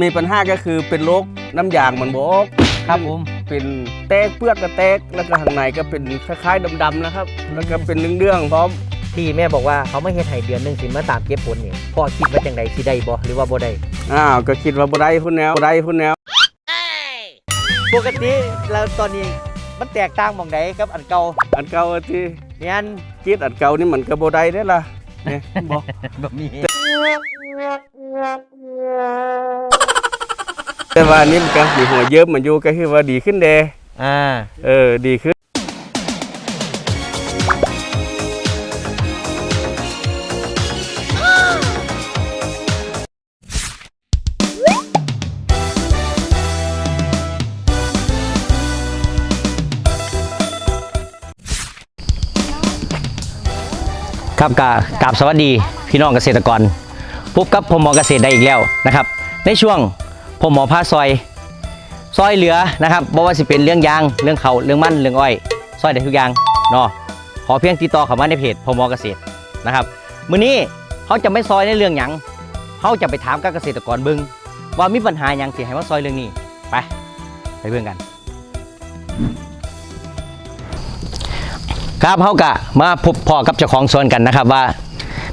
มีปัญหาก็คือเป็นโรคน้ำยางมันบออกครับผม เป็นแตกเปลือกก็แตกแล้วก็ข้างในก็เป็นคล้ายๆดำๆนะครับ แล้วก็เป็นเรื่องๆพร้อมที่แม่บอกว่าเขาไม่เฮ็ดให้เดือนหนึงสิมาตามเก็บผลนี่พ่อคิดว่าจังไดสิได้บ่หรือว่าบ่ได้อ้าวก็คิดว่าบ่ได้พุ่นแนวบ่ได้พุ่นแนวปกติแล้วตอนนี้มันแตกต่างหม่องใดกับอันเก่าอันเก่าที่แม่นคิดอันเก่านี่มันก็บ่ได้ได้อล่ะเนี่ยบอก บ่มี แต่ ว่านี่มันก็มีหัวเยิบมันอยู่ก็คือว่าดีขึ้นเดอ่า เออ ดีขึ้นครับกากราบสวัสดีพี่น้องเกษตรกร พบกับผมหมอเกษตรได้อีกแล้วนะครับ ในช่วงผมหมอพาซอย ซอยเหลือนะครับบ่ว่าสิเป็นเรื่องยางเรื่องเขาเรื่องมันเรื่องอ้อย ซอยได้ทุกอย่างเนาะขอเพียงติดต่อเข้ามาในเพจผมหมอเกษตรนะครับมื้อนี้เขาจะไม่ซอยในเรื่องหยังเขาจะไปถามกับเกษตรกรเบิ่งว่ามีปัญหาหยังที่ให้มาซอยเรื่องนี้ไปไปเบิ่งกัน ครับเขากะมาพบพ่อกับเจ้าของสวนกันนะครับว่า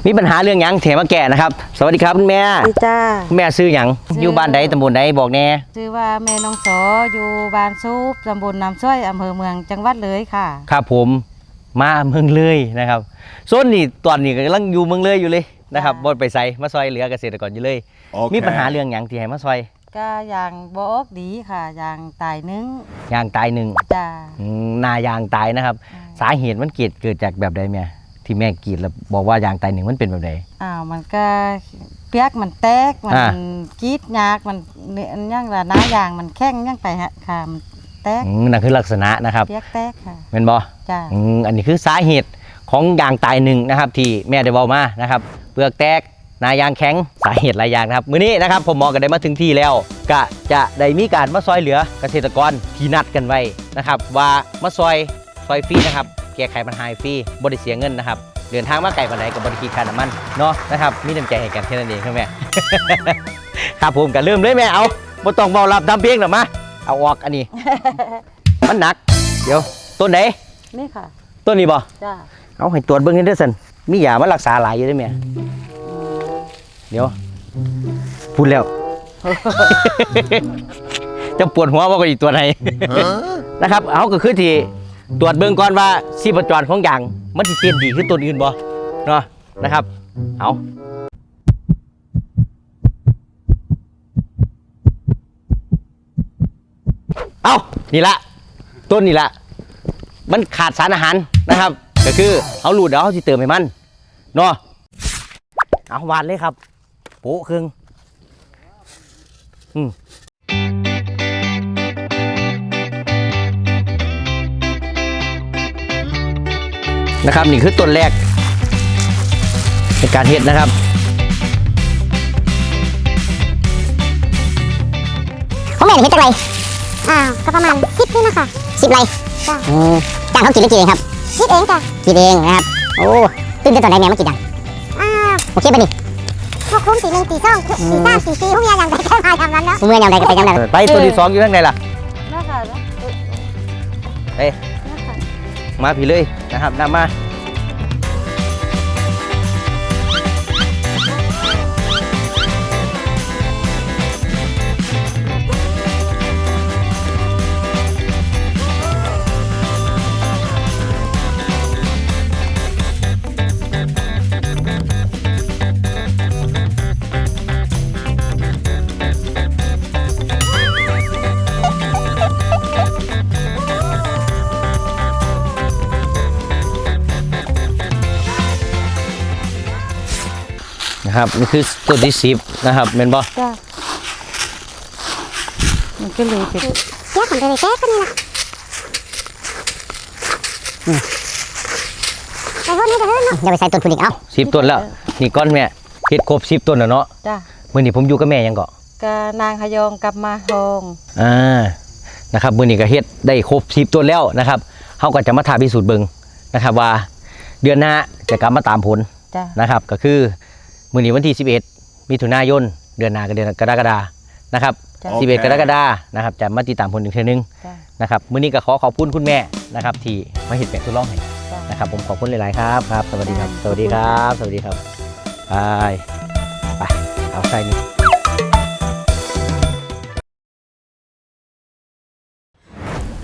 มีปัญหาเรื่องหยังเถมาแก่นะครับ สวัสดีครับคุณแม่ดีจ้า คุณแม่ซื้อหยังซื้ออ อยู่บ้านใดตำบลใดบอกแน่ชื่อว่าแม่น้องสออยู่บ้านซูปตำบลน้ำซ้อยอำเภอเมืองจังหวัดเลยค่ะ ครับผมมาเมืองเลยนะครับส่วนนี้ตอนนี้ก็กำลังอยู่เมืองเลยอยู่เลยนะครับจ้าบ่ไปใส่มาซอยเหลือเกษตรกรอยู่เลยมีปัญหาเรื่องหยังที่ให้มาซอยก็อย่างบออกดีค่ะ อย่างตายนึงยางตายหนึ่งจ้าอืมหนายางตายนะครับ สาเหตุมันเกิดเกิดจากแบบใดแม่ ที่แม่กรีดแล้วบอกว่ายางตายหนึ่งมันเป็นแบบใดอ้าวมันก็เปียกมันแตกมันอ่า กรีดยากมันเนี่ยอันยังละน้ายางมันแข้งยังไปฮะค่ะมันแตกอืมนั่นคือลักษณะนะครับเปียกแตกค่ะเป็นบ่จ้าอืมอันนี้คือสาเหตุของยางตายหนึ่งนะครับ ที่แม่ได้บอกมานะครับเปลือกแตกหนายางแข็งสาเหตุหลายอย่างนะครับมื้อนี้นะครับผมหมอก็ได้มาถึงที่แล้ว ก็จะได้มีการมาซอยเหลือเกษตรกรที่นัดกันไว้นะครับ ว่ามาซอยซอยฟรีนะครับ แก้ไขปัญหาฟรีบริเสียเงินนะครับ เดินทางมาไกลปานใดกับบริคีค่าน้ำมันเนาะนะครับมีน้ำใจให้กันแค่นั้นเองครับแม่ครับผมก็เริ่มเลยแม่เอาบ่ต้องเบารับทำเพียงหรอกมาเอาออกอันนี้ มันหนัก เดี๋ยวต้นไหนนี่ค่ะต้นนี้บ่จ้าเอาให้ตรวจเบิ่งให้ได้อสันมียามารักษาหลายอยู่ได้ไหมเดี๋ยวพูดแล้ว จะปวดหัวว่าก็อีกตัวไหนนะครับ เอาก็คือที่ ตรวจเบิ่งก่อนว่าชีพจรของอย่างมันสิเต้นดีขึ้นตัวอื่นบ่เนาะนะครับ เอาเอานี่ละต้นนี่ละมันขาดสารอาหารนะครับ ก็คือเอาหลุดเอาสิเติมให้มันเนาะเอาวาดเลยครับโปะครึ่งอืม นะครับนี่คือต้นแรกในการเฮ็ดนะครับผมไม่เห็นเฮ็ดจังไรอ้าวก็ประมาณสิบนี่นะคะสิบไรจ้าจ้างเขากินหรือกินเองครับกินเองจ้ะกินเองนะครับ โอ้ตื่นเต้นตอนไหนแม่มากินยังอ้าวโอเคป่ะนี่พวกคุ้มตีหนึ่งตีสองตีสามตีสี่พวกเมียยังไปแค่มาทำนั้นเนาะเมื่อยังไงก็ไปยังไงไปตัวที่สองอยู่ข้างในล่ะนี่ค่ะเอ้ยนี่ค่ะ มาพี่เลยนะครับนำมา นะครับนี่คือตัวที่สิบนะครับเป็นบ่จ้ามันก็เลยเป็นเสียของตัวเล็กๆก็นี่นะไปเพิ่มนี่ไปเพิ่มเนาะอย่าไปใส่ต้นทุนอีกเอ้าสิบต้นแล้ว นี่ก้อนแม่เฮ็ดครบสิบต้นแล้วเนาะจ้ามื่อนี้ผมอยู่กับแม่ยังเกาะกนางขยองกลับมาทองอ่านะครับมื่อนี้ก็เฮ็ดได้ครบสิบต้นแล้วนะครับเขาก็จะมาทาพิสูจน์เบิ่งนะครับว่า เดือนหน้าจะกลับมาตามผลจ้านะครับ ก็คือ มื่อนี้วันที่ 11 มิถุนายน เดือนหน้าก็เดือนกรกฎานะครับ จ้ะโอเค11 กรกฎานะครับจะมาติดตามผลอีกเทื่อนึงจ้ะนะครับมื้อนี้ก็ขอขอบคุณคุณแม่นะครับที่มาเห็นแปลกทดลองให้จ้ะ นะครับ ผมขอบคุณหลายๆครับครับ สวัสดีครับ สวัสดีครับ สวัสดีครับไปไปเอาใส่นี่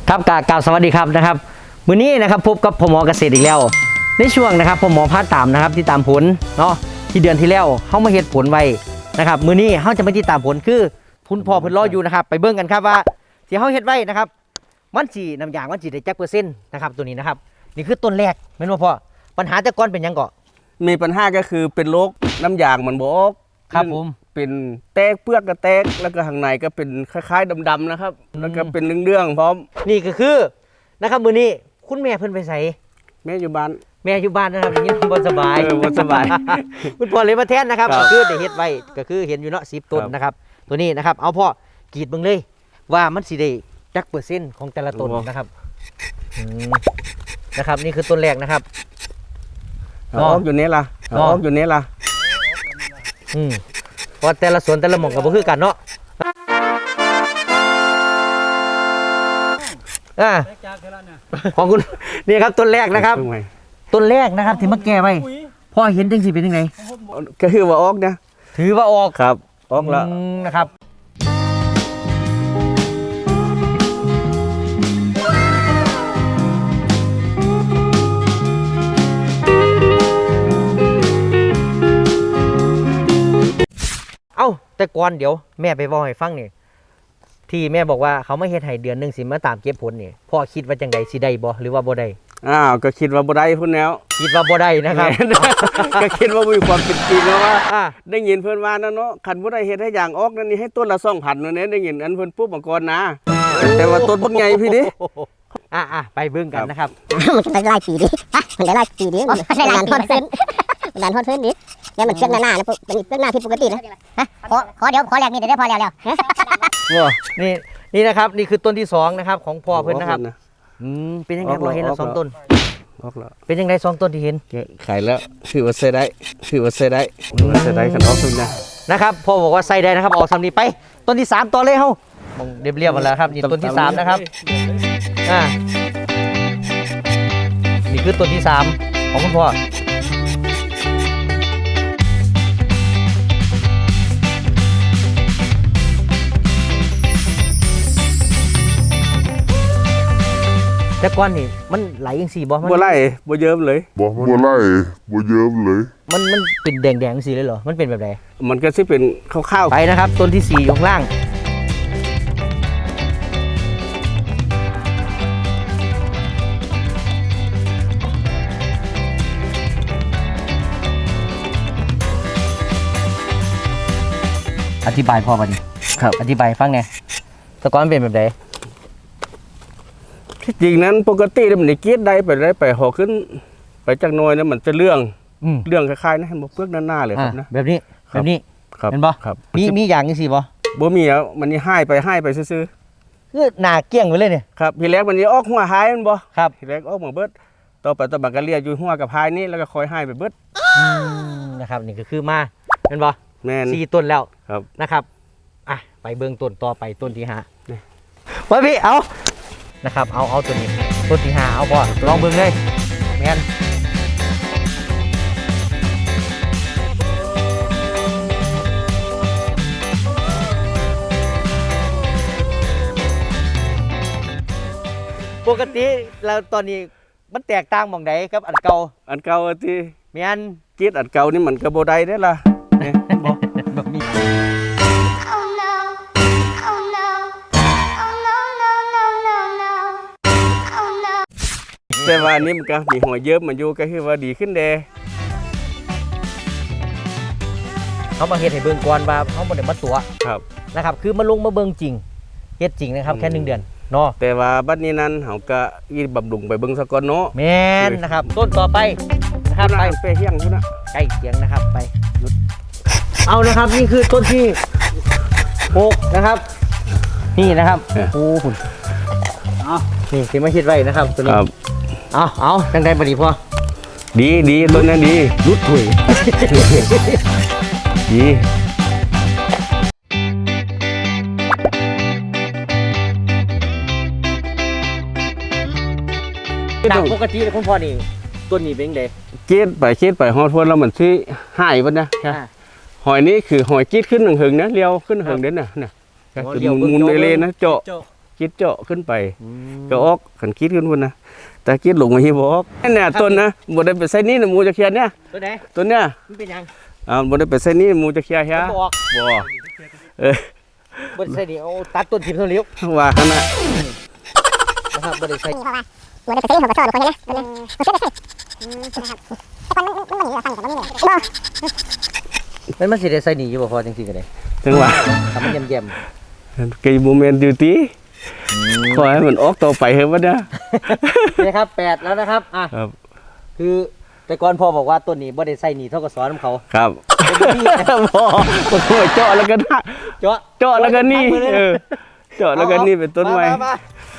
ครับกากล่าวสวัสดีครับนะครับมื้อนี้นะครับพบกับผมหมอเกษตรอีกแล้ว ในช่วงนะครับผมหมอพาตามนะครับที่ตามผลเนาะ ที่เดือนที่แล้วเขามาเห็ดผลไว้นะครับมื้อนี้เขาจะมาที่ตามผลคือคุณพ่อเพิ่นรออยู่นะครับ ไปเบิ่งกันครับว่าที่เขาเฮ็ดไว้นะครับมันสีน้ำยางมันสีได้จักเปอร์เซ็นต์นะครับตัวนี้นะครับ นี่คือต้นแรกแม่นบ่พ่อปัญหาแต่ก่อนเป็นหยังเกาะมีปัญหาก็คือเป็นโรคน้ำยางมันบออกครับผม เป็นแตกเปลือกก็แตกแล้วก็ข้างในก็เป็นคล้ายๆดำๆนะครับแล้วก็เป็นเรื่องๆพร้อมนี่ก็คือนะครับมื้อนี้คุณแม่เพิ่นไปใส่แม่อยู่บ้าน แม่อยู่บ้านนะครับอย่างนี้บ่สบายเออบ่สบายคุณพ่อเลยมาแทนนะครับครัก็บคือได้เฮ็ดไว้ก็คือเห็นอยู่เนาะ10ต้นครับนะครับ ตัวนี้นะครับ เอาพ่อกรีดเบิ่งเลย ว่ามันสิได้จักเปอร์เซ็นต์ของแต่ละต้นนะครับอืมนะครับ นี่คือต้นแรกนะครับ เอาออกอยู่นี่ล่ะเอาออกอยู่นี่ล่ะ อืมเพราะแต่ละสวนแต่ละหม่องก็บ่คือกันเนาะอ่าของคุณ นี่ครับต้นแรกนะครับ เพิ่งไว้ ต้นแรกนะครับที่มาแก้ไว้พอเห็นจังสิเป็นยังไงก็คือว่าออกนะถือว่าออกครับออกแล้วมนะครับเอ้าแต่ก่อนเดี๋ยวแม่ไปบอกให้ฟังนี่ที่แม่บอกว่าเขาไม่เฮ็ดให้เดือนหนึงสิมาตามเก็บผลนี่พ่อคิดว่าจังไดสิได้บ่หรือว่าบ่ได้ อ้าวก็คิดว่าบ่ได้พุ่นแล้วคิดว่าบ่ได้นะครับแม่นก็คิดว่ามีความเป็นจริงแล้วว่าอ่า ได้ยินเพื่อนว่านะเนาะขันบ่ได้เฮ็ดให้อย่างออกนั่นนี่ให้ต้นละ2,000นั่นเนี่ยได้ยินอันเพิ่นปุ๊บมาก่อนนะ แต่ว่าต้นบักใหญ่พี่ดิอะอะไปเบิ่งกันนะครับ มันได้ไล่ปีดิฮะมันได้ไล่ปีดิมันได้ไล่ปีดิมันดันทอดพื้นดิแล้วมันเชือกหน้าหน้านะพวกเป็นเชือกหน้าผิดปกตินะฮะขอขอเดี๋ยวขอแรกนี่เดี๋ยวได้พอแล้วแล้วนี่นี่นะครับ นี่คือต้นที่สองนะครับ ของพ่อเพิ่นนะครับออกแล้ว อืมเป็นยังไงออกพแล้อวเห็นแล้วออกสองแล้วต้นออกแล้วเป็นยังไงสองต้นที่เห็นแกขายแล้วถือว่าใช้ได้ถือว่าใช้ได้ถือว่าใช้ได้คันออกสุดนะนะครับพ่อบอกว่าใส่ได้นะครับออกสำนีไปต้นที่สามต่อเลยเฮามองเรียบเรียบๆมาแล้วครับนี่ต้นที่สามนะครับอ่านี่คือต้นที่สามของคุณพ่อ แต่ก่อนนี่มันไหลยังสี่บ่มันบ่ไล่บ่เยิ้มเลย บ่บ่ไล่บ่เยิ้มเลยมันมันเป็นแดงแดงๆสีเลยเหรอมันเป็นแบบไหนมันก็สิเป็นข้าวไปนะครับต้นที่สี่อยู่ข้างล่าง อธิบายพ่อมาดิๆครับ อธิบายให้ฟังไงแต่ก่อนมันเป็นแบบไหน ที่จริงนั้นปกติแล้วมันได้กรีดได้ไปได้ไปหอขึ้น ไปจักหน่อยนะมันจะเรื่องอืมเรื่องคล้ายๆนะให้บ่เปลือกหน้าๆเลยคอ่ารับนะ แบบนี้ครัแบบ บนี้ ครับเห็นปะครับมีมีอย่างนี้สิบ่บ่มีแล้วมันนี่ให้ไปให้ไปซื่อคือหนาเกลี้ยงไปเลยเนี่ยๆครับทีแรกมันนี่ออกหัวหายมันบ่ครับ ทีแรกออกมาเบิดต่อไปต่อมาก็เรียกอยู่หัวกับพายนี่แล้วก็คอยให้ไปเบิดอืมนะครับนี่ก็คือมาเป็นบ่แม่นสี่ต้นแล้วครับ นะครับ อะ ไปเบื้องต้นต่อไปต้นที่ห้านี่ไว้พี่เอา นะครับ เอาเอาตัวนี้ต้นที่ห้าเอาบ่ลองเบื้องเลยแมนปกติแล้วตอนนี้มันแตกต่างหมองใดกับอันเก่าอันเก่าที่แมนกรีดอันเก่านี่มันก็บ่ได้ได้อล่ะเนี่ยบ่ แต่ว่าอันนี้มันก็มีหัวเยิบมันอยู่ก็คือว่าดีขึ้นเด้เขามาเฮ็ดให้เบิ่งก่อนว่าเขาบ่ได้มาตัวครับ นะครับ คือมาลงมาเบิ่งจริงเฮ็ดจริงนะครับ แค่หนึ่งเดือนเนาะแต่ว่าบัดนี้นั้นเฮาก็อีบำรุงไปเบิ่งซะก่อนเนาะแมนนะครับ ต้นต่อไปนะครับพุ่นไปน่ะไปเฮียงพุ่นน่ะใกล้เคียงนะครับไปเอานะครับนี่คือต้นที่หกนะครับ นี่นะครับโอ้โหนี่ที่ไม่คิดไว้นะครับตัวนี้ครับ เอาเอาจังไดบดีพ่อดีดีตัวนั้นดีรุดถุยดีตางปกติเลยคุณพ่อนี่ตัวนี้เป็นไงเจ็ดไปเจ็ดไปหอยพวนเราเหมือนที่หายไปนะหอยนี้คือหอยจีดขึ้นหนึ่งหึงนะเลี้ยวขึ้นหึงเด่นนะนะมุนเลยนะเจาะ เจาะกรีดเจาะขึ้นไป ก็ออกขันกรีดขึ้นพุ่นนะแต่กรีดลงมาฮีบ่ออกเนี่ยต้นนะบ่ได้ไปใส่นี่นะหมูจะเคลียร์เนี่ยตัวไหนต้นเนี่ยมันเป็นหยังอ่าบ่ได้ไปใส่นี่หมูจะเคลียร์เฮียมันบอกบ่เออบริษัทนี่เอาตัดต้นทิมเท่าเลี้ยวว่าขนาดนะครับบริษัทบ่ได้ไปซื้อหัวกระสอบบ่ค่อยเห็นนะมันเชื่อได้นะครับแต่ก่อนมันมันบ่หนีเราฟังแต่บ่มีเลยบ่มันมันสิได้ใส่หนีอยู่บ่พอจังซี่ก็ได้จังหวะทำมันแย่มกี่โมเมนต์ดิวตี้ ขอให้มันออกต่อไปเถอะวะเนี่ยๆนี่ครับแปดแล้วนะครับอะครับ คือแต่ก่อนพ่อบอกว่าต้นนี้บ่ได้ใส่หนีเท่ากับสอนของเขา ครับบ่บ่ช่วยเจาะแล้วก็นะเจาะเจาะแล้วก็นี่ตั้งมืลยะเออเจาะแล้วก็นี่เป็นต้นไม้าา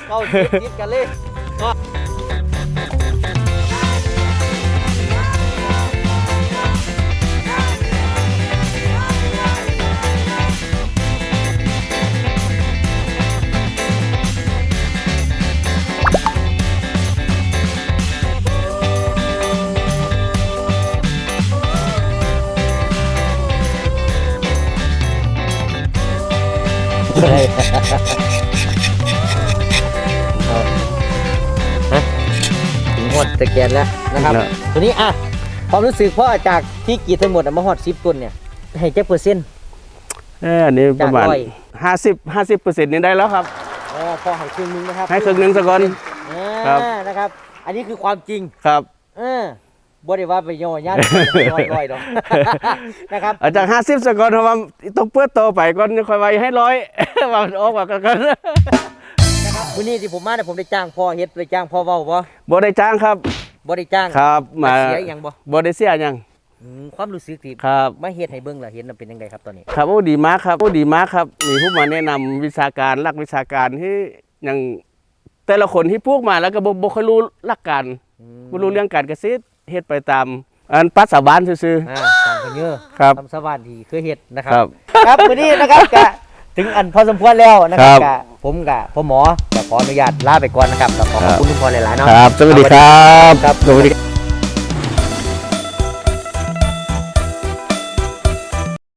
เข้าจิตจิตกันเลย ดสแกนแล้วนะครับแล้ว ตัวนี้อะความรู้สึกพ่อจากที่กรีดทั้งหมดอะมาหอดสิบต้นเนี่ยให้แจ็คเปอร์เซ็นต์ เอออันนี้ประมาณจากร้อย50 50เปอร์เซ็นต์นี่ได้แล้วครับ อ๋อพอให้ครึ่งหนึงนะครับให้ครึ่งหนึงซะก่อนอ่าครับ นะครับ อันนี้คือความจริงครับ เออบ่ได้ว่าไปย่อย่านร้อยร้อยดอกนะครับ อาจาก50ซะก่อนเพราะว่าต้องเปิดโตไปก่อนค่อยไว้ให้ร้อย ว่ามันออกว่ากันกันนะครับ วันนี้ที่ผมมาเนี่ยผมได้จ้างพ่อเฮ็ดได้จ้างพ่อเว้าบ่บ่ได้จ้างครับบ่ได้จ้างครับมาเสียอหย่างบ่บ่ได้เสียหยังอืมความรู้สึกที่ครับมาเฮ็ดให้เบิ่งล่ะเห็นมันเป็นยังไงครับตอนนี้ ครับโอ้ดีมากครับโอ้ดีมากครับมีผู้มาแนะนำวิชาการหลักวิชาการที่ยังแต่ละคนที่พวกมาแล้วก็บ่บ่ค่อยรู้หลักการอืมบ่รู้เรื่องการเกษตรเฮ็ดไปตามอันปัสสาวานซื่ออ่าตามพเยอะครับทำสวานที่เคยเฮ็ดนะคๆรัครับ ครับวันนี้นะครับกะ ถึงอันพอสมควรแล้วนะครัครับบกะผมกะพ่อหมอจะขออนุญาตลาไปก่อนนะครับก็ขอขอบคุณทุกคนหลายๆเนาะ ครับ สวัสดีครับ ครับ สวัสดี